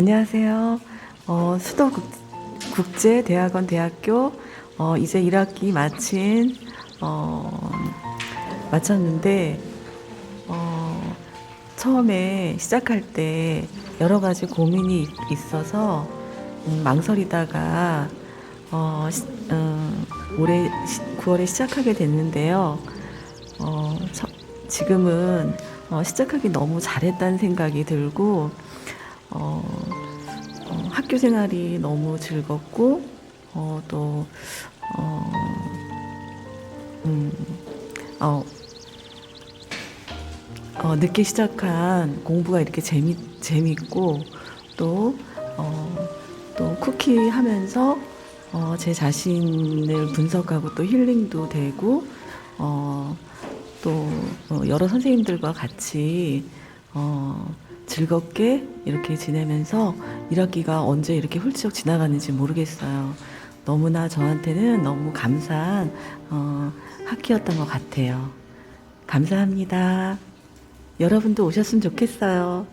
안녕하세요. 어, 수도국제대학원 대학교 어, 이제 1학기 마친 어, 마쳤는데 어, 처음에 시작할 때 여러 가지 고민이 있- 있어서 음, 망설이다가 어, 시- 음, 올해 시- 9월에 시작하게 됐는데요. 어, 저- 지금은 어, 시작하기 너무 잘했다는 생각이 들고 어, 어, 학교 생활이 너무 즐겁고 어, 또 어, 음, 어, 어, 늦게 시작한 공부가 이렇게 재미 재밌고 또 어, 또 쿠키 하면서 어, 제 자신을 분석하고 또 힐링도 되고 어, 또 어, 여러 선생님들과 같이 어, 즐겁게 이렇게 지내면서 1학기가 언제 이렇게 훌쩍 지나가는지 모르겠어요. 너무나 저한테는 너무 감사한 어, 학기였던 것 같아요. 감사합니다. 여러분도 오셨으면 좋겠어요.